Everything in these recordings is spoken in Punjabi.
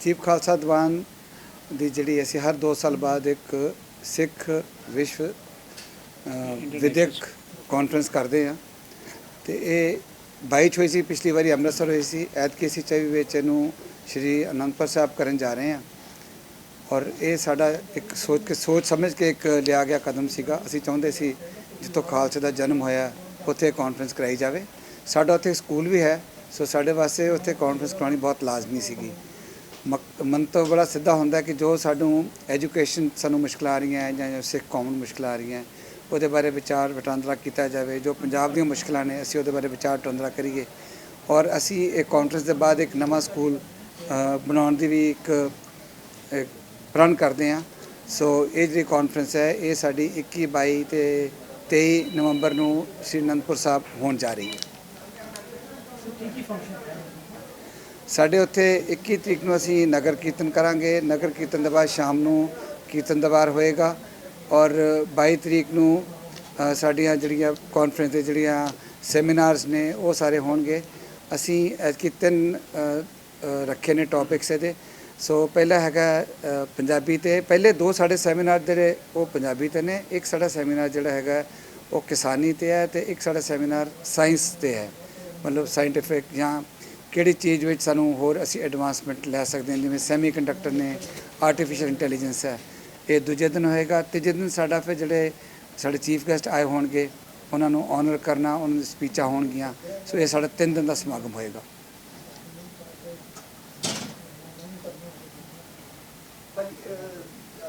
ਚੀਫ ਖਾਲਸਾ ਦੀਵਾਨ ਦੀ ਜਿਹੜੀ ਅਸੀਂ ਹਰ 2 ਸਾਲ ਬਾਅਦ ਇੱਕ ਸਿੱਖ ਵਿਸ਼ਵ ਵਿਦਿਅਕ ਕਾਨਫਰੰਸ ਕਰਦੇ ਆ ਤੇ ਇਹ 22 ਚ ਹੋਈ ਸੀ ਪਿਛਲੀ ਵਾਰੀ ਅੰਮ੍ਰਿਤਸਰ ਹੋਈ ਸੀ। ਐਤਕੀ ਅਸੀਂ ਚੌਵੀ ਵਿੱਚ ਇਹਨੂੰ ਸ਼੍ਰੀ ਅਨੰਦਪੁਰ ਸਾਹਿਬ ਕਰਨ ਜਾ ਰਹੇ ਹਾਂ। ਔਰ ਇਹ ਸਾਡਾ ਇੱਕ ਸੋਚ ਕੇ ਸੋਚ ਸਮਝ ਕੇ ਇੱਕ ਲਿਆ ਗਿਆ ਕਦਮ ਸੀਗਾ। ਅਸੀਂ ਚਾਹੁੰਦੇ ਸੀ ਜਿੱਥੋਂ ਖਾਲਸੇ ਦਾ ਜਨਮ ਹੋਇਆ ਉੱਥੇ ਕਾਨਫਰੰਸ ਕਰਾਈ ਜਾਵੇ। ਸਾਡਾ ਉੱਥੇ ਸਕੂਲ ਵੀ ਹੈ। ਸੋ ਸਾਡੇ ਵਾਸਤੇ ਉੱਥੇ ਕਾਨਫਰੰਸ ਕਰਾਉਣੀ ਬਹੁਤ ਲਾਜ਼ਮੀ ਸੀਗੀ। ਮਕ- ਮਨ ਬੜਾ ਸਿੱਧਾ ਹੁੰਦਾ ਕਿ ਜੋ ਸਾਨੂੰ ਐਜੂਕੇਸ਼ਨ ਸਾਨੂੰ ਮੁਸ਼ਕਲਾਂ ਆ ਰਹੀਆਂ ਜਾਂ ਸਿੱਖ ਕੌਮ ਨੂੰ ਮੁਸ਼ਕਲਾਂ ਆ ਰਹੀਆਂ, ਉਹਦੇ ਬਾਰੇ ਵਿਚਾਰ ਵਟਾਂਦਰਾ ਕੀਤਾ ਜਾਵੇ, ਜੋ ਪੰਜਾਬ ਦੀਆਂ ਮੁਸ਼ਕਲਾਂ ਨੇ, ਅਸੀਂ ਉਹਦੇ ਬਾਰੇ ਵਿਚਾਰ ਵਟਾਂਦਰਾ ਕਰੀਏ। ਔਰ ਅਸੀਂ ਇਹ ਕਾਨਫਰੰਸ ਦੇ ਬਾਅਦ ਇੱਕ ਨਵਾਂ ਸਕੂਲ ਬਣਾਉਣ ਦੀ ਵੀ ਇੱਕ ਪ੍ਰਣ ਕਰਦੇ ਹਾਂ। ਸੋ ਇਹ ਜਿਹੜੀ ਕਾਨਫਰੰਸ ਹੈ, ਇਹ ਸਾਡੀ 21 22 ਤੇ 23 ਨਵੰਬਰ ਨੂੰ ਸ੍ਰੀ ਅਨੰਦਪੁਰ ਸਾਹਿਬ ਹੋਣ ਜਾ ਰਹੀ ਹੈ? ਸਾਡੇ ਉੱਥੇ 21 ਤਰੀਕ ਨੂੰ ਅਸੀਂ ਨਗਰ ਕੀਰਤਨ ਕਰਾਂਗੇ। ਨਗਰ ਕੀਰਤਨ ਦੇ ਬਾਅਦ ਸ਼ਾਮ ਨੂੰ ਕੀਰਤਨ ਦਰਬਾਰ ਹੋਏਗਾ ਔਰ 22 ਤਰੀਕ ਨੂੰ ਸਾਡੀਆਂ ਜਿਹੜੀਆਂ ਕਾਨਫਰੰਸ ਦੇ ਜਿਹੜੀਆਂ ਸੈਮੀਨਾਰਸ ਨੇ, ਉਹ ਸਾਰੇ ਹੋਣਗੇ। ਅਸੀਂ ਐਤਕੀ ਤਿੰਨ ਰੱਖੇ ਨੇ ਟੌਪਿਕਸ ਇਹਦੇ। ਸੋ ਪਹਿਲਾ ਹੈਗਾ ਪੰਜਾਬੀ ਤੇ। ਪਹਿਲੇ ਦੋ ਸਾਡੇ ਸੈਮੀਨਾਰ ਜਿਹੜੇ, ਉਹ ਪੰਜਾਬੀ ਤੇ ਨੇ। ਇੱਕ ਸਾਡਾ ਸੈਮੀਨਾਰ ਜਿਹੜਾ ਹੈਗਾ, ਉਹ ਕਿਸਾਨੀ ਤੇ ਹੈ ਤੇ ਇੱਕ ਸਾਡਾ ਸੈਮੀਨਾਰ ਸਾਇੰਸ ਤੇ ਹੈ। ਮਤਲਬ ਸਾਇੰਟੀਫਿਕ ਜਾਂ ਕਿਹੜੀ ਚੀਜ਼ ਵਿੱਚ ਸਾਨੂੰ ਹੋਰ ਅਸੀਂ ਐਡਵਾਂਸਮੈਂਟ ਲੈ ਸਕਦੇ ਹਾਂ? ਜਿਵੇਂ ਸੈਮੀ ਕੰਡਕਟਰ ਨੇ ਆਰਟੀਫੀਸ਼ੀਅਲ ਇੰਟੈਲੀਜੈਂਸ ਹੈ ਇਹ ਦੂਜੇ ਦਿਨ ਹੋਏਗਾ। ਤੀਜੇ ਦਿਨ ਸਾਡਾ ਫਿਰ ਜਿਹੜੇ ਸਾਡੇ ਚੀਫ ਗੈਸਟ ਆਏ ਹੋਣਗੇ ਉਹਨਾਂ ਨੂੰ ਆਨਰ ਕਰਨਾ ਉਹਨਾਂ ਦੀ ਸਪੀਚਾਂ ਹੋਣਗੀਆਂ। ਸੋ ਇਹ ਸਾਡਾ ਤਿੰਨ ਦਿਨ ਦਾ ਸਮਾਗਮ ਹੋਏਗਾ। ਭਾਜੀ, ਅਹ,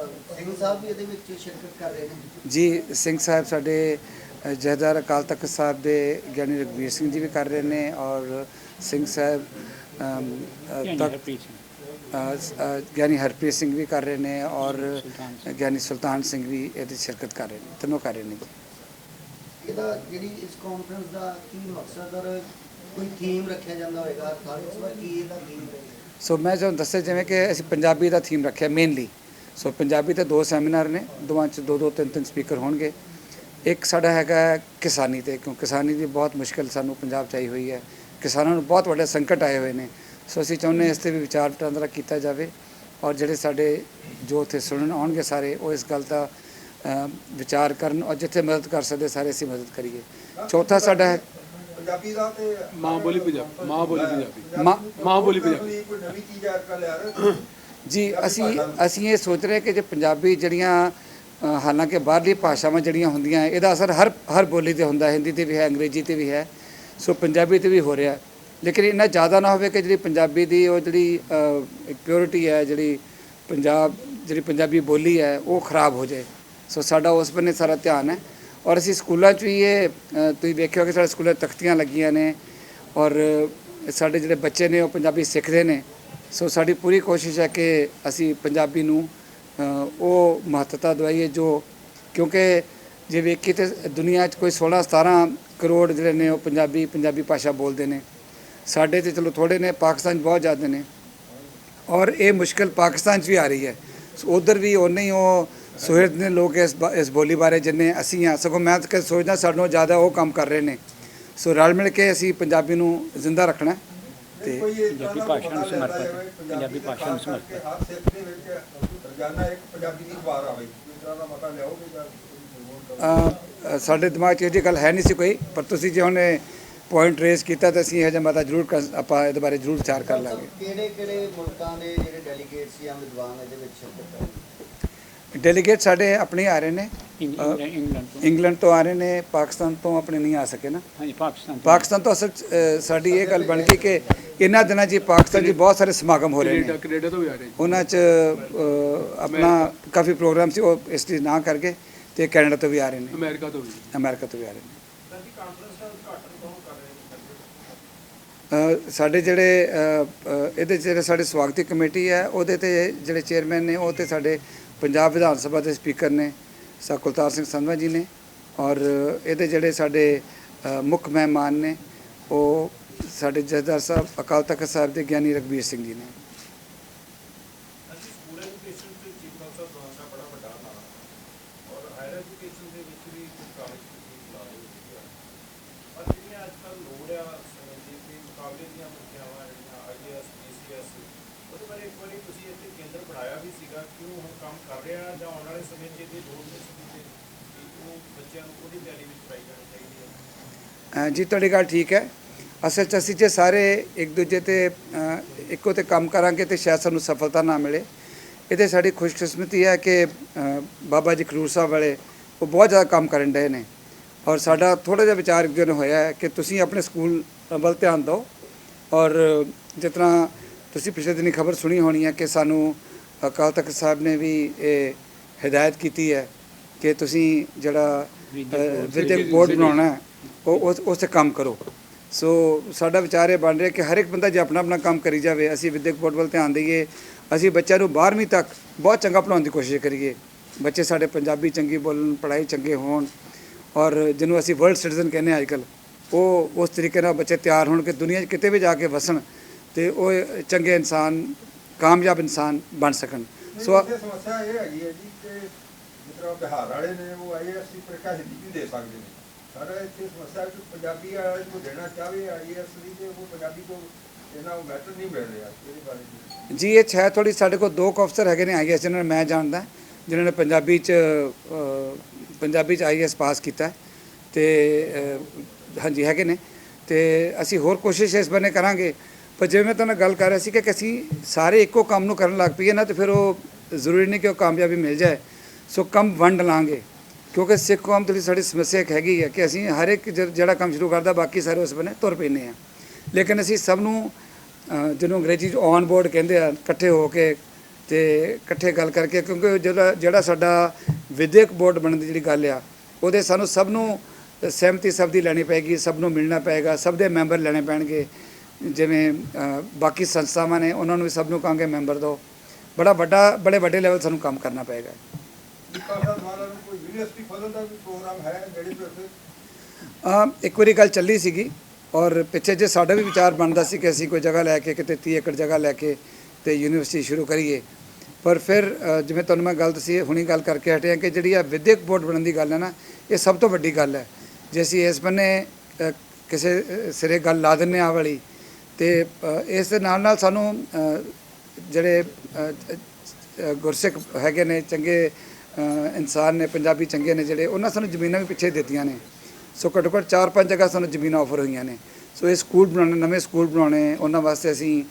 ਅਹ, ਸਿੰਘ ਸਾਹਿਬ ਵੀ ਇਹਦੇ ਵਿੱਚ ਸ਼ਿਰਕਤ ਕਰ ਰਹੇ ਨੇ। ਜੀ ਸਿੰਘ ਸਾਹਿਬ ਸਾਡੇ ਅ, ਜਥੇਦਾਰ ਅਕਾਲ ਤਖਤ ਸਾਹਿਬ ਦੇ ਗਿਆਨੀ ਰਘਬੀਰ ਸਿੰਘ ਜੀ ਵੀ ਕਰ ਰਹੇ ਨੇ ਔਰ ਸਿੰਘ ਸਾਹਿਬ ਅ, ਗਿਆਨੀ ਹਰਪ੍ਰੀਤ ਸਿੰਘ। ਵੀ ਕਰ ਰਹੇ ਨੇ ਔਰ ਗਿਆਨੀ ਸੁਲਤਾਨ ਸਿੰਘ ਵੀ ਇਹਦੇ ਸ਼ਿਰਕਤ ਕਰ ਰਹੇ ਨੇ ਤਿੰਨੋਂ ਕਰ ਰਹੇ ਨੇ ਜੀ। ਇਹਦਾ ਜਿਹੜੀ ਇਸ ਕਾਨਫਰੰਸ ਦਾ ਕੀ ਮਕਸਦ ਔਰ ਕੋਈ ਥੀਮ ਰੱਖਿਆ ਜਾਂਦਾ ਹੋਵੇਗਾ ਹਰ ਸਾਲ ਇਸ ਵਾਰ ਕੀ ਇਹਦਾ ਥੀਮ ਰਹੇਗਾ ਸੋ ਮੈਂ ਤੁਹਾਨੂੰ ਦੱਸਿਆ ਜਿਵੇਂ ਕਿ ਅਸੀਂ ਪੰਜਾਬੀ ਦਾ ਥੀਮ ਰੱਖਿਆ ਮੇਨਲੀ ਸੋ ਪੰਜਾਬੀ ਤੇ ਦੋ ਸੈਮੀਨਾਰ ਨੇ ਦੋਵਾਂ ਚ ਦੋ ਦੋ ਤਿੰਨ ਤਿੰਨ ਸਪੀਕਰ ਹੋਣਗੇ। ਇੱਕ ਸਾਡਾ ਹੈਗਾ ਕਿਸਾਨੀ ਤੇ ਕਿਉਂ ਕਿਸਾਨੀ ਦੀ ਬਹੁਤ ਮੁਸ਼ਕਲ ਸਾਨੂੰ ਪੰਜਾਬ ਚ ਆਈ ਹੋਈ ਹੈ। ਕਿਸਾਨਾਂ ਨੂੰ ਬਹੁਤ ਵੱਡੇ ਸੰਕਟ ਆਏ ਹੋਏ ਨੇ। ਸੋ ਅਸੀਂ ਚਾਹੁੰਦੇ ਹਾਂ ਇਸ ਤੇ ਵੀ ਵਿਚਾਰ ਵਟਾਂਦਰਾ ਕੀਤਾ ਜਾਵੇ ਔਰ ਜਿਹੜੇ ਸਾਡੇ ਜੋ ਉੱਥੇ ਸੁਣਨ ਆਉਣਗੇ ਸਾਰੇ ਉਹ ਇਸ ਗੱਲ ਦਾ ਵਿਚਾਰ ਕਰਨ ਔਰ ਜਿੱਥੇ ਮਦਦ ਕਰ ਸਕਦੇ ਸਾਰੇ ਅਸੀਂ ਮਦਦ ਕਰੀਏ। ਚੌਥਾ ਸਾਡਾ ਹੈ ਪੰਜਾਬੀ ਦਾ ਤੇ ਮਾਂ ਬੋਲੀ ਪੰਜਾਬ ਮਾਂ ਬੋਲੀ ਪੰਜਾਬੀ ਮਾਂ ਬੋਲੀ ਪੰਜਾਬੀ। ਕੋਈ ਨਵੀਂ ਚੀਜ਼ ਐਡ ਕਰ ਲਿਆ ਜੀ ਅਸੀਂ ਅਸੀਂ ਇਹ ਸੋਚ ਰਹੇ ਕਿ ਜੇ ਪੰਜਾਬੀ ਜਿਹੜੀਆਂ ਹਾਲਾਂਕਿ ਬਾਹਰਲੀ ਭਾਸ਼ਾਵਾਂ ਜਿਹੜੀਆਂ ਹੁੰਦੀਆਂ ਇਹਦਾ ਅਸਰ ਹਰ ਹਰ ਬੋਲੀ ਤੇ ਹੁੰਦਾ ਹਿੰਦੀ ਤੇ ਵੀ ਹੈ ਅੰਗਰੇਜ਼ੀ ਤੇ ਵੀ ਹੈ। ਸੋ ਪੰਜਾਬੀ ਤੇ ਵੀ ਹੋ ਰਿਹਾ। ਲੇਕਿਨ ਇੰਨਾ ਜ਼ਿਆਦਾ ਨਾ ਹੋਵੇ ਕਿ ਜਿਹੜੀ ਪੰਜਾਬੀ ਦੀ ਉਹ ਜਿਹੜੀ ਪਿਓਰਿਟੀ ਹੈ, ਜਿਹੜੀ ਪੰਜਾਬ, ਜਿਹੜੀ ਪੰਜਾਬੀ ਬੋਲੀ ਹੈ, ਉਹ ਖਰਾਬ ਹੋ ਜਾਏ। ਸੋ ਸਾਡਾ ਉਸ ਬੰਨੇ ਸਾਰਾ ਧਿਆਨ ਹੈ। ਔਰ ਅਸੀਂ ਸਕੂਲਾਂ 'ਚ ਵੀ ਇਹ ਤੁਸੀਂ ਵੇਖਿਓ ਕਿ ਸਾਡੇ ਸਕੂਲਾਂ 'ਚ ਤਖਤੀਆਂ ਲੱਗੀਆਂ ਨੇ। ਔਰ ਸਾਡੇ ਜਿਹੜੇ ਬੱਚੇ ਨੇ ਉਹ ਪੰਜਾਬੀ ਸਿੱਖਦੇ ਨੇ। ਸੋ ਸਾਡੀ ਪੂਰੀ ਕੋਸ਼ਿਸ਼ ਹੈ ਕਿ ਅਸੀਂ ਪੰਜਾਬੀ ਨੂੰ ਉਹ ਮਹੱਤਤਾ ਦਵਾਈਏ ਜੋ ਕਿਉਂਕਿ ਜੇ ਵੇਖੀ ਤੇ ਦੁਨੀਆ 'ਚ ਕੋਈ 16 17 ਕਰੋੜ ਜਿਹੜੇ ਨੇ ਉਹ ਪੰਜਾਬੀ ਪੰਜਾਬੀ ਭਾਸ਼ਾ ਬੋਲਦੇ ਨੇ। ਸਾਡੇ ਤੇ ਚਲੋ ਥੋੜੇ ਨੇ ਪਾਕਿਸਤਾਨ 'ਚ ਬਹੁਤ ਜ਼ਿਆਦਾ ਨੇ। ਔਰ ਇਹ ਮੁਸ਼ਕਲ ਪਾਕਿਸਤਾਨ 'ਚ ਵੀ ਆ ਰਹੀ ਹੈ। ਉਧਰ ਵੀ ਉਨੇ ਹੀ ਉਹ ਸੁਹਿਰਦ ਨੇ ਲੋਕ ਇਸ ਬਾ- ਇਸ ਬੋਲੀ ਬਾਰੇ ਜਿੰਨੇ ਅਸੀਂ ਆ ਸਗੋਂ ਮੈਂ ਤਾਂ ਕਦੇ ਸੋਚਦਾ ਸਾਡੇ ਨਾਲੋਂ ਜ਼ਿਆਦਾ ਉਹ ਕੰਮ ਕਰ ਰਹੇ ਨੇ। ਸੋ ਰਲ ਮਿਲ ਕੇ ਅਸੀਂ ਪੰਜਾਬੀ ਨੂੰ ਜ਼ਿੰਦਾ ਰੱਖਣਾ ਤੇ ਪੰਜਾਬੀ ਭਾਸ਼ਾ ਨੂੰ ਸਮਰਪਿਤ ਪੰਜਾਬੀ ਭਾਸ਼ਾ ਨੂੰ ਕਰਕੇ ਹਰ ਸਿੱਖ ਦੇ ਵਿੱਚ ਰੋਜ਼ਾਨਾ ਇੱਕ ਪੰਜਾਬੀ ਦੀ ਅਖਬਾਰ ਆਵੇ। ਇਸ ਤਰ੍ਹਾਂ ਦਾ ਮਤਾ ਲਿਆਓਗੇ ਸਾਡੇ ਦਿਮਾਗ 'ਚ ਇਹ ਜਿਹੀ ਗੱਲ ਹੈ ਨਹੀਂ ਸੀ ਕੋਈ ਪਰ ਤੁਸੀਂ ਜੇ ਉਹਨੇ ਪੁਆਇੰਟ ਰੇਜ਼ ਕੀਤਾ ਤਾਂ ਅਸੀਂ ਇਹ ਜਿਹਾ ਮਤਾ ਜ਼ਰੂਰ ਕਰ- ਆਪਾਂ ਇਹਦੇ ਬਾਰੇ ਜ਼ਰੂਰ ਵਿਚਾਰ ਕਰ ਲਾਂਗੇ। ਕਿਹੜੇ ਕਿਹੜੇ ਮੁਲਕਾਂ ਦੇ ਜਿਹੜੇ ਡੈਲੀਗੇਟਸ ਜਾਂ ਵਿਦਵਾਨ ਇਹਦੇ ਵਿੱਚ ਸ਼ਿਰਕਤ ਕਰਨਗੇ ਡੈਲੀਗੇਟ ਸਾਡੇ ਆਪਣੇ ਆ ਰਹੇ ਨੇ। ਇੰਗਲੈਂਡ ਤੋਂ। ਇੰਗਲੈਂਡ ਤੋਂ ਆ ਰਹੇ ਨੇ ਪਾਕਿਸਤਾਨ ਤੋਂ ਆਪਣੇ ਨਹੀਂ ਆ ਸਕੇ ਨਾ। ਹਾਂਜੀ ਪਾਕਿਸਤਾਨ ਤੋਂ। ਪਾਕਿਸਤਾਨ ਤੋਂ ਅਸਲ ਸਾਡੀ ਇਹ ਗੱਲ ਬਣ ਗਈ ਕਿ ਇਹਨਾਂ ਦਿਨਾਂ 'ਚ ਪਾਕਿਸਤਾਨ 'ਚ ਬਹੁਤ ਸਾਰੇ ਸਮਾਗਮ ਹੋ ਰਹੇ ਨੇ। ਕੈਨੇਡਾ ਤੋਂ ਵੀ ਆ ਰਹੇ। ਉਹਨਾਂ 'ਚ ਆਪਣਾ ਕਾਫੀ ਪ੍ਰੋਗਰਾਮ ਸੀ ਉਹ ਇਸ ਲਈ ਨਾ ਕਰਕੇ। ਤੇ ਕੈਨੇਡਾ ਤੋਂ ਵੀ ਆ ਰਹੇ ਨੇ। ਅਮਰੀਕਾ ਤੋਂ ਵੀ। ਅਮਰੀਕਾ ਤੋਂ ਵੀ ਆ ਰਹੇ ਨੇ। ਸਾਡੇ ਜਿਹੜੇ ਇਹਦੇ ਜਿਹੜੇ ਸਾਡੇ ਸਵਾਗਤੀ ਕਮੇਟੀ ਹੈ ਉਹਦੇ ਤੇ ਜਿਹੜੇ ਚੇਅਰਮੈਨ ਨੇ ਉਹ ਤੇ ਸਾਡੇ ਪੰਜਾਬ ਵਿਧਾਨ ਸਭਾ ਦੇ ਸਪੀਕਰ ਨੇ ਸਾ ਕੁਲਤਾਰ ਸਿੰਘ ਸੰਧਵਾ ਜੀ ਨੇ ਔਰ ਇਹਦੇ ਜਿਹੜੇ ਸਾਡੇ ਮੁੱਖ ਮਹਿਮਾਨ ਨੇ ਉਹ ਸਾਡੇ ਜਥੇਦਾਰ ਸਾਹਿਬ ਅਕਾਲ ਤਖਤ ਸਾਹਿਬ ਦੇ ਗਿਆਨੀ ਰਘਬੀਰ ਸਿੰਘ ਜੀ ਨੇ ਅਸੀਂ ਸਕੂਲ ਐਜੂਕੇਸ਼ਨ ਤੇ ਚੀਫ ਖਾਲਸਾ ਦੀਵਾਨ ਦਾ ਬੜਾ ਵੱਡਾ ਨਾਮ ਔਰ ਹਾਇਰ ਐਜੂਕੇਸ਼ਨ ਦੇ ਵਿੱਚ ਵੀ ਕਾਲਜ ਦੀ ਲਾ ਰਹੀ ਹੈ ਪਰ ਜਿਹੜੀਆਂ ਅੱਜ ਕੱਲ੍ਹ ਲੋੜ ਆ ਜਿਵੇਂ ਮੁਕਾਬਲੇ ਦੀਆਂ ਪ੍ਰੀਖਿਆਵਾਂ ਜਿਹੜੀਆਂ ਆਈਐਸ ਪੀਸੀਐਸ ਉਹਦੇ ਬਾਰੇ ਇੱਕ ਵਾਰੀ ਤੁਸੀਂ ਇੱਥੇ ਕੇਂਦਰ ਬਣਾਇਆ ਵੀ ਸੀਗਾ ਕਿ ਉਹ ਹੁਣ ਕੰਮ ਕਰ ਰਿਹਾ ਜਾਂ ਆਉਣ ਵਾਲੇ ਸਮੇਂ 'ਚ ਇਹਦੀ ਲੋੜ ਨਹੀਂ ਸੀ ਕਿ ਉਹ ਬੱਚਿਆਂ ਨੂੰ ਉਹਦੀ ਤਿਆਰੀ ਵਿੱਚ ਪਾਈ ਜਾਣੀ ਚਾਹੀਦੀ ਹੈ। ਜੀ, ਤੁਹਾਡੀ ਗੱਲ ਠੀਕ ਹੈ। ਅਸਲ 'ਚ ਅਸੀਂ ਜੇ ਸਾਰੇ ਇੱਕ ਦੂਜੇ ਤੇ ਇੱਕੋ ਤੇ ਕੰਮ ਕਰਾਂਗੇ ਤੇ ਸ਼ਾਇਦ ਸਾਨੂੰ ਸਫਲਤਾ ਨਾ ਮਿਲੇ। ਇਹਦੇ ਸਾਡੀ ਖੁਸ਼ਕਿਸਮਤੀ ਹੈ ਕਿ ਬਾਬਾ ਜੀ ਖਰੂਰ ਸਾਹਿਬ ਵਾਲੇ ਉਹ ਬਹੁਤ ਜ਼ਿਆਦਾ ਕੰਮ ਕਰਨ ਡਏ ਨੇ। ਔਰ ਸਾਡਾ ਥੋੜਾ ਜਿਹਾ ਵਿਚਾਰ ਇੱਕ ਦਿਨ ਹੋਇਆ ਹੈ ਕਿ ਤੁਸੀਂ ਆਪਣੇ ਸਕੂਲ ਵੱਲ ਧਿਆਨ ਦਿਓ। ਔਰ ਜਿਸ ਤਰ੍ਹਾਂ ਤੁਸੀਂ ਪਿਛਲੇ ਦਿਨੀ ਖਬਰ ਸੁਣੀ ਹੋਣੀ ਹੈ ਕਿ ਸਾਨੂੰ ਅਕਾਲ ਤਖਤ ਸਾਹਿਬ ਨੇ ਵੀ ਇਹ ਹਦਾਇਤ ਕੀਤੀ ਹੈ ਕਿ ਤੁਸੀਂ ਜਿਹੜਾ ਵਿਦਿਅਕ ਬੋਰਡ ਬਣਾਉਣਾ ਹੈ ਉਹ ਉਸ ਤੇ ਕੰਮ ਕਰੋ। ਸੋ ਸਾਡਾ ਵਿਚਾਰ ਇਹ ਬਣ ਰਿਹਾ ਕਿ ਹਰ ਇੱਕ ਬੰਦਾ ਜੇ ਆਪਣਾ ਆਪਣਾ ਕੰਮ ਕਰੀ ਜਾਵੇ ਅਸੀਂ ਵਿਦਿਅਕ ਬੋਰਡ ਵੱਲ ਧਿਆਨ ਦਈਏ ਅਸੀਂ ਬੱਚਿਆਂ ਨੂੰ 12ਵੀਂ ਤੱਕ ਬਹੁਤ ਚੰਗਾ ਪੜਾਉਣ ਦੀ ਕੋਸ਼ਿਸ਼ ਕਰੀਏ। ਬੱਚੇ ਸਾਡੇ ਪੰਜਾਬੀ ਚੰਗੀ ਬੋਲਣ ਪੜ੍ਹਾਈ ਚੰਗੇ ਹੋਣ ਔਰ ਜਿਹਨੂੰ ਅਸੀਂ ਵਰਲਡ ਸਿਟੀਜ਼ਨ ਕਹਿੰਦੇ ਹਾਂ ਅੱਜਕੱਲ ਉਹ ਉਸ ਤਰੀਕੇ ਨਾਲ ਬੱਚੇ ਤਿਆਰ ਹੋਣ ਕਿ ਦੁਨੀਆ 'ਚ ਕਿਤੇ ਵੀ ਜਾ ਕੇ ਵਸਣ ਤੇ ਉਹ ਚੰਗੇ ਇਨਸਾਨ ਕਾਮਯਾਬ ਇਨਸਾਨ ਬਣ ਸਕਣ। ਸੋ ਇੱਥੇ ਸਮੱਸਿਆ ਇਹ ਹੈਗੀ ਹੈ ਜੀ ਕਿ ਤਰ੍ਹਾਂ ਬਿਹਾਰ ਵਾਲੇ ਨੇ ਉਹ ਆਈਐਸ ਦੀ ਪ੍ਰੀਖਿਆ ਹਿੰਦੀ ਵੀ ਦੇ ਸਕਦੇ। ਨੇ ਸਾਡਾ ਇੱਥੇ ਸਮੱਸਿਆ ਕਿ ਪੰਜਾਬੀ ਵਾਲੇ ਨੂੰ ਦੇਣਾ ਚਾਹਵੇ ਆਈਐਸ ਦੀ ਤੇ ਉਹ ਪੰਜਾਬੀ ਤੋਂ ਇਹਨਾਂ ਨੂੰ ਮੈਟਰ ਨਹੀਂ ਮਿਲ ਰਿਹਾ ਇਹਦੇ ਬਾਰੇ ਜੀ। ਇਹ ਛੇ ਥੋੜੀ ਸਾਡੇ ਕੋਲ ਦੋ ਅਫਸਰ ਹੈਗੇ ਨੇ ਆਈਐਸ ਜਿਹਨਾਂ ਨੂੰ ਮੈਂ ਜਾਣਦਾ ਜਿਨ੍ਹਾਂ ਨੇ ਪੰਜਾਬੀ ਚ ਪੰਜਾਬੀ ਚ ਆਈਐਸ ਪਾਸ ਕੀਤਾ। ਤੇ ਹਾਂਜੀ ਹੈਗੇ ਨੇ। ਤੇ ਅਸੀਂ ਹੋਰ ਕੋਸ਼ਿਸ਼ ਇਸ ਬੰਨੇ ਕਰਾਂਗੇ। ਪਰ ਜਿਵੇਂ ਮੈਂ ਤੁਹਾਨੂੰ ਗੱਲ ਕਰ ਰਿਹਾ ਸੀ ਕਿ ਅਸੀਂ ਸਾਰੇ ਇੱਕੋ ਕੰਮ ਨੂੰ ਕਰਨ ਲੱਗ ਪਈਏ ਨਾ ਤੇ ਫਿਰ ਉਹ ਜ਼ਰੂਰੀ ਨਹੀਂ ਕਿ ਉਹ ਕਾਮਯਾਬੀ ਮਿਲ ਜਾਏ। ਸੋ ਕੰਮ ਵੰਡ ਲਾਂਗੇ ਕਿਉਂਕਿ ਸਿੱਖ ਕੌਮ ਦੇ ਲਈ ਸਾਡੀ ਸਮੱਸਿਆ ਇੱਕ ਹੈਗੀ ਹੈ ਕਿ ਅਸੀਂ ਹਰ ਇੱਕ ਜ- ਜਿਹੜਾ ਕੰਮ ਸ਼ੁਰੂ ਕਰਦਾ ਬਾਕੀ ਸਾਰੇ ਉਸ ਬੰਨੇ ਤੁਰ ਪੈਂਦੇ ਆ। ਲੇਕਿਨ ਅਸੀਂ ਸਭ ਨੂੰ ਅ, ਜਿਹਨੂੰ ਅੰਗਰੇਜ਼ੀ ਚ ਔਨ ਬੋਰਡ ਕਹਿੰਦੇ ਆ ਇਕੱਠੇ ਹੋ ਕੇ ਤੇ ਇਕੱਠੇ ਗੱਲ ਕਰਕੇ ਕਿਉਂਕਿ ਜਿਹੜਾ ਜਿਹੜਾ ਸਾਡਾ ਵਿਦਿਅਕ ਬੋਰਡ ਬਣਨ ਦੀ ਜਿਹੜੀ ਗੱਲ ਆ ਉਹਦੇ ਸਾਨੂੰ ਸਭ ਨੂੰ ਸਹਿਮਤੀ ਸਭ ਦੀ ਲੈਣੀ ਪਏਗੀ ਸਭ ਨੂੰ ਮਿਲਣਾ ਪਏਗਾ ਸਭ ਦੇ ਮੈਂਬਰ ਲੈਣੇ ਪੈਣਗੇ। ਜਿਵੇਂ ਬਾਕੀ ਸੰਸਥਾਵਾਂ ਨੇ ਉਹਨਾਂ ਨੂੰ ਵੀ ਸਭ ਨੂੰ ਕਹਾਂਗੇ ਮੈਂਬਰ ਦਿਓ ਬੜਾ ਵੱਡਾ ਬੜੇ ਵੱਡੇ ਲੈਵਲ ਸਾਨੂੰ ਕੰਮ ਕਰਨਾ ਪਏਗਾ। ਦਾ ਇੱਕ ਵਾਰੀ ਗੱਲ ਚੱਲੀ ਸੀਗੀ ਔਰ ਪਿੱਛੇ ਜੇ ਸਾਡਾ ਵੀ ਵਿਚਾਰ ਬਣਦਾ ਸੀ ਕਿ ਅਸੀਂ ਕੋਈ ਜਗ੍ਹਾ ਲੈ ਕੇ ਕਿਤੇ 30 ਏਕੜ ਜਗ੍ਹਾ ਲੈ ਕੇ ਤੇ ਯੂਨੀਵਰਸਿਟੀ ਸ਼ੁਰੂ ਕਰੀਏ। ਪਰ ਫਿਰ ਜਿਵੇਂ ਤੁਹਾਨੂੰ ਮੈਂ ਗੱਲ ਦੱਸੀ ਹੁਣੀ ਗੱਲ ਕਰਕੇ ਹਟੇ ਹਾਂ ਕਿ ਜਿਹੜੀ ਆ ਵਿਦਿਅਕ ਬੋਰਡ ਬਣਨ ਦੀ ਗੱਲ ਹੈ ਨਾ ਇਹ ਸਭ ਤੋਂ ਵੱਡੀ ਗੱਲ ਹੈ। ਜੇ ਅਸੀਂ ਇਸ ਬੰਨੇ ਕਿਸੇ ਸਿਰੇ ਗੱਲ ਲਾ ਦਿੰਨੇ ਆ ਵਾਲੀ ਤੇ ਇਸ ਦੇ ਨਾਲ ਨਾਲ ਸਾਨੂੰ ਜਿਹੜੇ ਗੁਰਸਿੱਖ ਹੈਗੇ ਨੇ, ਚੰਗੇ ਇਨਸਾਨ ਨੇ, ਪੰਜਾਬੀ ਚੰਗੇ ਨੇ ਜਿਹੜੇ, ਉਹਨਾਂ ਸਾਨੂੰ ਜ਼ਮੀਨਾਂ ਵੀ ਪਿੱਛੇ ਦਿੱਤੀਆਂ ਨੇ। ਸੋ ਘੱਟੋ ਘੱਟ 4-5 ਜਗ੍ਹਾ ਸਾਨੂੰ ਜ਼ਮੀਨਾਂ ਆਫਰ ਹੋਈਆਂ ਨੇ। ਸੋ ਇਹ ਸਕੂਲ ਬਣਾਉਣੇ, ਨਵੇਂ ਸਕੂਲ ਬਣਾਉਣੇ, ਉਹਨਾਂ ਵਾਸਤੇ ਅਸੀਂ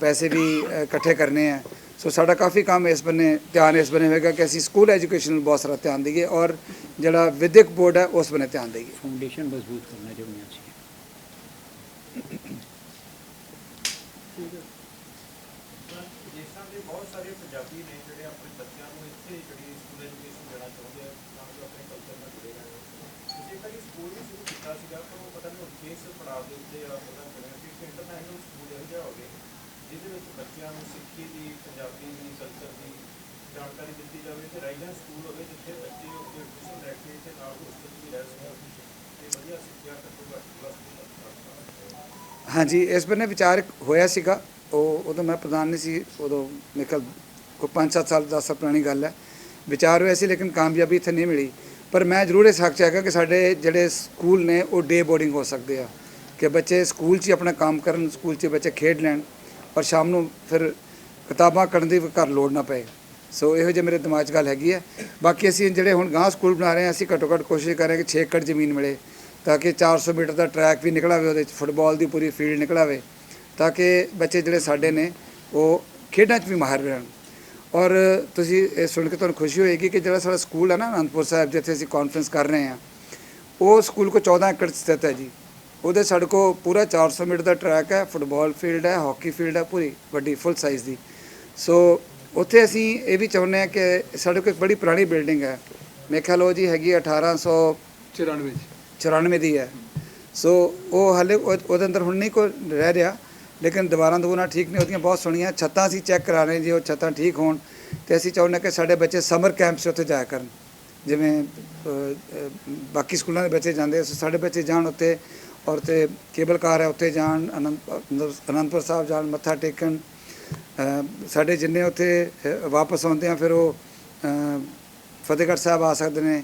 ਪੈਸੇ ਵੀ ਇਕੱਠੇ ਕਰਨੇ ਆ। ਸੋ ਸਾਡਾ ਕਾਫੀ ਕੰਮ ਇਸ ਬੰਨੇ, ਧਿਆਨ ਇਸ ਬੰਨੇ ਹੋਏਗਾ ਕਿ ਅਸੀਂ ਸਕੂਲ ਐਜੂਕੇਸ਼ਨ ਨੂੰ ਬਹੁਤ ਸਾਰਾ ਧਿਆਨ ਦੇਈਏ ਔਰ ਜਿਹੜਾ ਵਿਦਿਅਕ ਬੋਰਡ ਹੈ, ਉਸ ਬੰਨੇ ਧਿਆਨ ਦੇਈਏ। ਫਾਊਂਡੇਸ਼ਨ ਮਜ਼ਬੂਤ ਕਰਨਾ ਪੜਾਅ ਆ ਪਤਾ ਨਹੀਂ ਕਿ ਇੱਕ ਇੰਟਰਨੈਸ਼ਨਲ ਸਕੂਲ ਇਹੋ ਜਿਹਾ ਹੋਵੇ ਜਿਹਦੇ ਵਿੱਚ ਬੱਚਿਆਂ ਨੂੰ ਸਿੱਖੀ ਦੀ, ਪੰਜਾਬੀ ਦੀ ਕਲਚਰ ਦੀ ਜਾਣਕਾਰੀ ਦਿੱਤੀ ਜਾਵੇ ਤੇ ਰਾਈਜਨ ਸਕੂਲ ਹੋਵੇ ਜਿੱਥੇ ਬੱਚੇ ਉੱਥੇ ਐਡਮਿਸ਼ਨ ਲੈ ਕੇ ਤੇ ਨਾਲ ਹੋਸਟਲ ਵੀ ਰਹਿ ਸਕਣ। ਤੇ ਵਧੀਆ ਸਿੱਖਿਆ ਘੱਟੋ ਘੱਟ ਪਲੱਸ ਟੂ ਤੱਕ ਕਰ ਹਾਂਜੀ, ਇਸ ਬੰਨੇ ਵਿਚਾਰ ਹੋਇਆ ਸੀਗਾ। ਉਹ, ਉਦੋਂ ਮੈਂ ਪ੍ਰਧਾਨ ਨਹੀਂ ਸੀ, ਉਦੋਂ ਮੇਰੇ ਖਿਆਲ ਕੋਈ 5-7 ਸਾਲ 10 ਸਾਲ ਪੁਰਾਣੀ ਗੱਲ ਹੈ। ਵਿਚਾਰ ਹੋਇਆ ਸੀ, ਲੇਕਿਨ ਕਾਮਯਾਬੀ ਇੱਥੇ ਨਹੀਂ ਮਿਲੀ। ਪਰ ਮੈਂ ਜ਼ਰੂਰ ਇਹ ਹੱਕ ਹੈਗਾ ਕਿ ਸਾਡੇ ਜਿਹੜੇ ਸਕੂਲ ਨੇ, ਉਹ ਡੇ ਬੋਰਡਿੰਗ ਹੋ ਸਕਦੇ ਆ। ਕਿ ਬੱਚੇ ਸਕੂਲ 'ਚ ਹੀ ਆਪਣਾ ਕੰਮ ਕਰਨ, ਸਕੂਲ 'ਚ ਬੱਚੇ ਖੇਡ ਲੈਣ ਔਰ ਸ਼ਾਮ ਨੂੰ ਫਿਰ ਕਿਤਾਬਾਂ ਕਰਨ ਦੀ ਘਰ ਲੋੜ ਨਾ ਪਏ। ਸੋ ਇਹੋ ਜਿਹੇ ਮੇਰੇ ਦਿਮਾਗ 'ਚ ਗੱਲ ਹੈਗੀ ਹੈ। ਬਾਕੀ ਅਸੀਂ ਜਿਹੜੇ ਹੁਣ ਗਾਂ ਸਕੂਲ ਬਣਾ ਰਹੇ ਹਾਂ, ਅਸੀਂ ਘੱਟੋ ਘੱਟ ਕੋਸ਼ਿਸ਼ ਕਰ ਰਹੇ ਹਾਂ ਕਿ 6 ਏਕੜ ਜ਼ਮੀਨ ਮਿਲੇ, ਤਾਂ ਕਿ 400 ਮੀਟਰ ਦਾ ਟਰੈਕ ਵੀ ਨਿਕਲਾਵੇ ਉਹਦੇ 'ਚ, ਫੁੱਟਬਾਲ ਦੀ ਪੂਰੀ ਫੀਲਡ ਨਿਕਲਾਵੇ ਤਾਂ ਕਿ ਬੱਚੇ ਜਿਹੜੇ ਸਾਡੇ ਨੇ, ਉਹ ਖੇਡਾਂ 'ਚ ਵੀ ਮਾਹਿਰ ਰਹਿਣ। ਔਰ ਤੁਸੀਂ ਇਹ ਸੁਣ ਕੇ ਤੁਹਾਨੂੰ ਖੁਸ਼ੀ ਹੋਏਗੀ ਕਿ ਜਿਹੜਾ ਸਾਡਾ ਸਕੂਲ ਹੈ ਨਾ, ਅਨੰਦਪੁਰ ਸਾਹਿਬ, ਜਿੱਥੇ ਅਸੀਂ ਕਾਨਫਰੰਸ ਕਰ ਰਹੇ ਹਾਂ, ਉਹ ਸਕੂਲ ਕੋ 14 ਏਕੜ ਸਥਿਤ ਹੈ ਜੀ। ਉਹਦੇ ਸਾਡੇ ਕੋ ਪੂਰਾ 400 ਮੀਟਰ ਦਾ ਟਰੈਕ ਹੈ ਫੁੱਟਬਾਲ ਫੀਲਡ ਹੈ ਹਾਕੀ ਫੀਲਡ ਹੈ ਪੂਰੀ ਵੱਡੀ ਫੁੱਲ ਸਾਈਜ਼ ਦੀ। ਸੋ ਉੱਥੇ ਅਸੀਂ ਇਹ ਵੀ ਚਾਹੁੰਦੇ ਹਾਂ ਕਿ ਸਾਡੇ ਕੋਲ ਇੱਕ ਬੜੀ ਪੁਰਾਣੀ ਬਿਲਡਿੰਗ ਹੈ। ਮੇਰੇ ਖਿਆਲ ਉਹ ਜੀ ਹੈਗੀ 1800 94 ਵਿੱਚ 94 ਦੀ ਹੈ। ਸੋ ਉਹ ਹਾਲੇ ਉਹ- ਉਹਦੇ ਅੰਦਰ ਹੁਣ ਨਹੀਂ ਕੋਈ ਰਹਿ ਰਿਹਾ ਲੇਕਿਨ ਦੀਵਾਰਾਂ ਦੂਰਾਂ ਠੀਕ ਨਹੀਂ ਉਹਦੀਆਂ ਬਹੁਤ ਸੋਹਣੀਆਂ। ਛੱਤਾਂ ਅਸੀਂ ਚੈੱਕ ਕਰਾ ਰਹੇ ਜੀ ਉਹ ਛੱਤਾਂ ਠੀਕ ਹੋਣ ਤੇ ਅਸੀਂ ਚਾਹੁੰਦੇ ਹਾਂ ਕਿ ਸਾਡੇ ਬੱਚੇ ਸਮਰ ਕੈਂਪ 'ਚ ਉੱਥੇ ਜਾਇਆ ਕਰਨ। ਜਿਵੇਂ ਬਾਕੀ ਸਕੂਲਾਂ ਦੇ ਬੱਚੇ ਜਾਂਦੇ ਸਾਡੇ ਬੱਚੇ ਜਾਣ ਉੱਥੇ ਔਰ ਤੇ ਕੇਬਲ ਕਾਰ ਹੈ ਉੱਥੇ ਜਾਣ ਅਨੰਦ ਅਨੰਦ- ਅਨੰਦਪੁਰ ਸਾਹਿਬ ਜਾਣ ਮੱਥਾ ਟੇਕਣ ਸਾਡੇ ਜਿੰਨੇ ਉੱਥੇ ਵਾਪਸ ਆਉਂਦੇ ਆ ਫਿਰ ਉਹ ਫਤਿਹਗੜ੍ਹ ਸਾਹਿਬ ਆ ਸਕਦੇ ਨੇ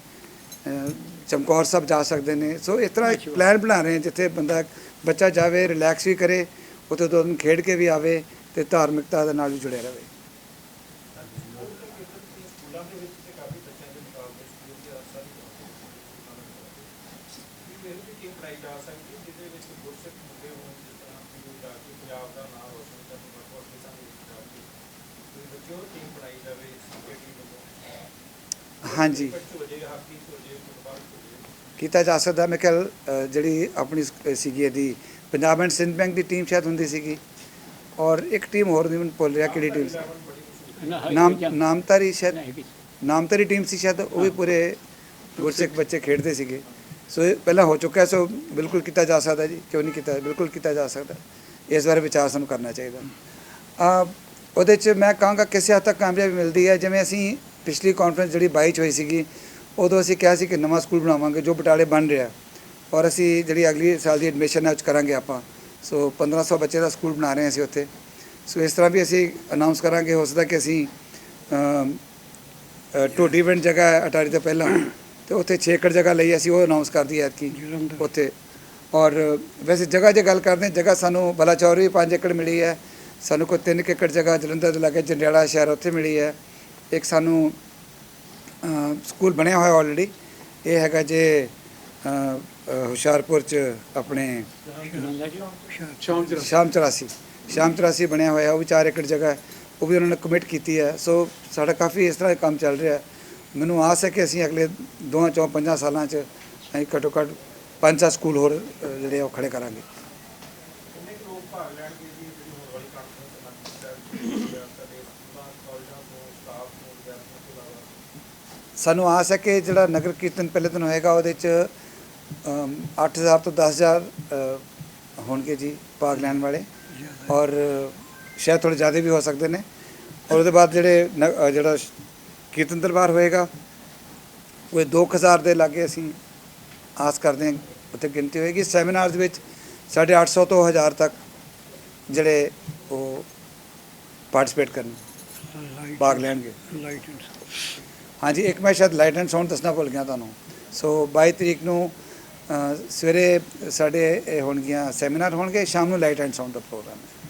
ਚਮਕੌਰ ਸਾਹਿਬ ਜਾ ਸਕਦੇ ਨੇ। ਸੋ ਇਸ ਤਰ੍ਹਾਂ ਇੱਕ ਪਲਾਨ ਬਣਾ ਰਹੇ ਹਾਂ ਜਿੱਥੇ ਬੰਦਾ ਬੱਚਾ ਜਾਵੇ ਰਿਲੈਕਸ ਵੀ ਕਰੇ ਉੱਥੇ ਦੋ ਦਿਨ ਖੇਡ ਕੇ ਵੀ ਆਵੇ ਤੇ ਧਾਰਮਿਕਤਾ ਦੇ ਨਾਲ ਵੀ ਜੁੜਿਆ ਰਹੇ ਸਕੂਲ ਦੇ ਖੇਤਰ ਦੀ ਸਕੂਲਾਂ ਦੇ ਵਿੱਚ ਤੇ ਕਾਫੀ ਬੱਚਿਆਂ ਦੇ ਮੁਕਾਬਲੇ ਸਕੂਲ ਦੇ ਅਸਰ ਵੀ ਟੀਮ ਬਣਾਈ ਜਾ ਸਕਦੀ ਹੈ ਜਿਹਦੇ ਵਿੱਚ ਗੁਰਸਿੱਖ ਮੁੰਡੇ ਹੋਣ ਜਿਸ ਤਰ੍ਹਾਂ ਕਿ ਜਾ ਕੇ ਪੰਜਾਬ ਦਾ ਨਾਮ ਰੋਸ਼ਨ ਕਰਨ ਵੱਖ ਵੱਖ ਦੇਸ਼ਾਂ ਦੇ ਵਿੱਚ ਜਾ ਕੇ ਕੋਈ ਬੱਚਿਆਂ ਦੀ ਟੀਮ ਬਣਾਈ ਜਾਵੇ ਟੀਮ ਵੱਲੋਂ ਹਾਂਜੀ। ਕੀਤਾ ਜਾ ਸਕਦਾ ਮੈਂ ਕੱਲ ਜਿਹੜੀ ਆਪਣੀ ਸੀਗੀ ਇਹਦੀ ਪੰਜਾਬ ਐਂਡ ਸਿੰਧ ਬੈਂਕ ਦੀ ਟੀਮ ਸ਼ਾਇਦ ਹੁੰਦੀ ਸੀਗੀ। ਔਰ ਇੱਕ ਟੀਮ ਹੋਰ ਨਹੀਂ ਭੁੱਲ ਰਿਹਾ ਕਿਹੜੀ ਟੀਮ? ਸੀ ਨਾਮ ਨਾਮਤਾਰੀ ਸ਼ਾਇਦ ਨਾਮਤਾਰੀ ਟੀਮ ਸੀ ਸ਼ਾਇਦ ਉਹ ਵੀ ਪੂਰੇ ਗੁਰਸਿੱਖ ਬੱਚੇ ਖੇਡਦੇ ਸੀਗੇ। ਸੋ ਇਹ ਪਹਿਲਾਂ ਹੋ ਚੁੱਕਾ ਸੋ ਬਿਲਕੁਲ ਕੀਤਾ ਜਾ ਸਕਦਾ ਜੀ ਕਿਉਂ ਨਹੀਂ ਕੀਤਾ ਬਿਲਕੁਲ ਕੀਤਾ ਜਾ ਸਕਦਾ। ਇਸ ਬਾਰੇ ਵਿਚਾਰ ਸਾਨੂੰ ਕਰਨਾ ਚਾਹੀਦਾ। ਆ ਉਹਦੇ 'ਚ ਮੈਂ ਕਹਾਂਗਾ ਕਿਸੇ ਹੱਦ ਤੱਕ ਕਾਮਯਾਬੀ ਮਿਲਦੀ ਹੈ ਜਿਵੇਂ ਅਸੀਂ ਪਿਛਲੀ ਕਾਨਫਰੰਸ ਜਿਹੜੀ 22 ਚ ਹੋਈ ਸੀਗੀ ਉਦੋਂ ਅਸੀਂ ਕਿਹਾ ਸੀ ਕਿ ਨਵਾਂ ਸਕੂਲ ਬਣਾਵਾਂਗੇ ਜੋ ਬਟਾਲੇ ਬਣ ਰਿਹਾ। ਔਰ ਅਸੀਂ ਜਿਹੜੀ ਅਗਲੀ ਸਾਲ ਦੀ ਐਡਮਿਸ਼ਨ ਹੈ ਉਹ 'ਚ ਕਰਾਂਗੇ ਆਪਾਂ। ਸੋ 1500 ਬੱਚੇ ਦਾ ਸਕੂਲ ਬਣਾ ਰਹੇ ਹਾਂ ਅਸੀਂ ਉੱਥੇ। ਸੋ ਇਸ ਤਰ੍ਹਾਂ ਵੀ ਅਸੀਂ ਅਨਾਉਂਸ ਕਰਾਂਗੇ ਹੋ ਸਕਦਾ ਕਿ ਅਸੀਂ ਅਮ, ਪਿੰਡ ਜਗ੍ਹਾ ਅਟਾਰੀ ਤੋਂ ਪਹਿਲਾਂ। ਤੇ ਉੱਥੇ 6 ਏਕੜ ਜਗ੍ਹਾ ਲਈ ਅਸੀਂ ਉਹ ਅਨਾਉਂਸ ਕਰਦੀ ਹੈ ਐਤਕੀ। ਉੱਥੇ। ਔਰ ਵੈਸੇ ਜਗ੍ਹਾ ਜੇ ਗੱਲ ਕਰਦੇ ਹਾਂ, ਜਗ੍ਹਾ ਸਾਨੂੰ ਬਲਾਚੌਰ ਵੀ 5 ਏਕੜ ਮਿਲੀ ਹੈ, ਸਾਨੂੰ ਕੋਈ 3 ਏਕੜ ਜਗ੍ਹਾ ਜਲੰਧਰ ਦੇ ਲਾਗੇ ਜੰਡਿਆਲਾ ਸ਼ਹਿਰ ਉੱਥੇ ਮਿਲੀ ਹੈ। ਇੱਕ ਸਾਨੂੰ ਸਕੂਲ ਬਣਿਆ ਹੋਇਆ ਆਲਰੇਡੀ ਇਹ ਹੈਗਾ ਜੇ ਹੁਸ਼ਿਆਰਪੁਰ ਚ ਆਪਣੇ ਸ਼ਾਮ ਚ ਸ਼ਾਮ 84 ਸ਼ਾਮ 84 ਬਣਿਆ ਹੋਇਆ, ਉਹ ਵੀ 4 ਏਕੜ ਜਗ੍ਹਾ ਉਹ ਵੀ ਉਹਨਾਂ ਨੇ ਕਮਿਟ ਕੀਤੀ ਹੈ। ਸੋ ਸਾਡਾ ਕਾਫੀ ਇਸ ਤਰ੍ਹਾਂ ਕੰਮ ਚੱਲ ਰਿਹਾ ਹੈ। ਮੈਨੂੰ ਆਸ ਹੈ ਕਿ ਅਸੀਂ ਅਗਲੇ ਦੋਹਾਂ ਚੌਂ ਪੰਜਾਂ ਸਾਲਾਂ 'ਚ ਅਸੀਂ ਘੱਟੋ ਘੱਟ ਪੰਜ ਸੱਤ ਸਕੂਲ ਹੋਰ ਜਿਹੜੇ ਉਹ ਖੜੇ ਕਰਾਂਗੇ। ਸਾਨੂੰ ਆਸ ਹੈ ਕਿ ਜਿਹੜਾ ਨਗਰ ਕੀਰਤਨ ਪਹਿਲੇ ਦਿਨ ਹੋਏਗਾ ਉਹਦੇ 'ਚ ਅਮ, 8000 ਤੋਂ 10000 ਅ, ਹੋਣਗੇ ਜੀ ਭਾਗ ਲੈਣ ਵਾਲੇ। ਔਰ ਸ਼ਾਇਦ ਥੋੜੇ ਜ਼ਿਆਦਾ ਵੀ ਹੋ ਸਕਦੇ ਨੇ। ਔਰ ਉਹਦੇ ਬਾਅਦ ਜਿਹੜੇ ਜਿਹੜਾ ਕੀਰਤਨ ਦਰਬਾਰ ਹੋਏਗਾ। ਉਹ 2000 ਦੇ ਲਾਗੇ ਅਸੀਂ ਆਸ ਕਰਦੇ ਹਾਂ, ਉੱਥੇ ਗਿਣਤੀ ਹੋਏਗੀ। ਸੈਮੀਨਾਰ ਦੇ ਵਿੱਚ 850 ਤੋਂ 1000 ਤੱਕ ਜਿਹੜੇ ਉਹ ਪਾਰਟਿਸਿਪੇਟ ਕਰਨ ਭਾਗ ਲੈਣਗੇ। ਹਾਂਜੀ, ਇੱਕ ਮੈਂ ਸ਼ਾਇਦ ਲਾਈਟ ਐਂਡ ਸਾਊਂਡ ਦੱਸਣਾ ਭੁੱਲ ਗਿਆ ਤੁਹਾਨੂੰ। ਸੋ 22 ਤਰੀਕ ਨੂੰ ਸਵੇਰੇ ਸਾਡੇ ਇਹ ਹੋਣਗੀਆਂ ਸੈਮੀਨਾਰ ਹੋਣਗੇ, ਸ਼ਾਮ ਨੂੰ ਲਾਈਟ ਐਂਡ ਸਾਊਂਡ ਦਾ ਪ੍ਰੋਗਰਾਮ ਹੈ।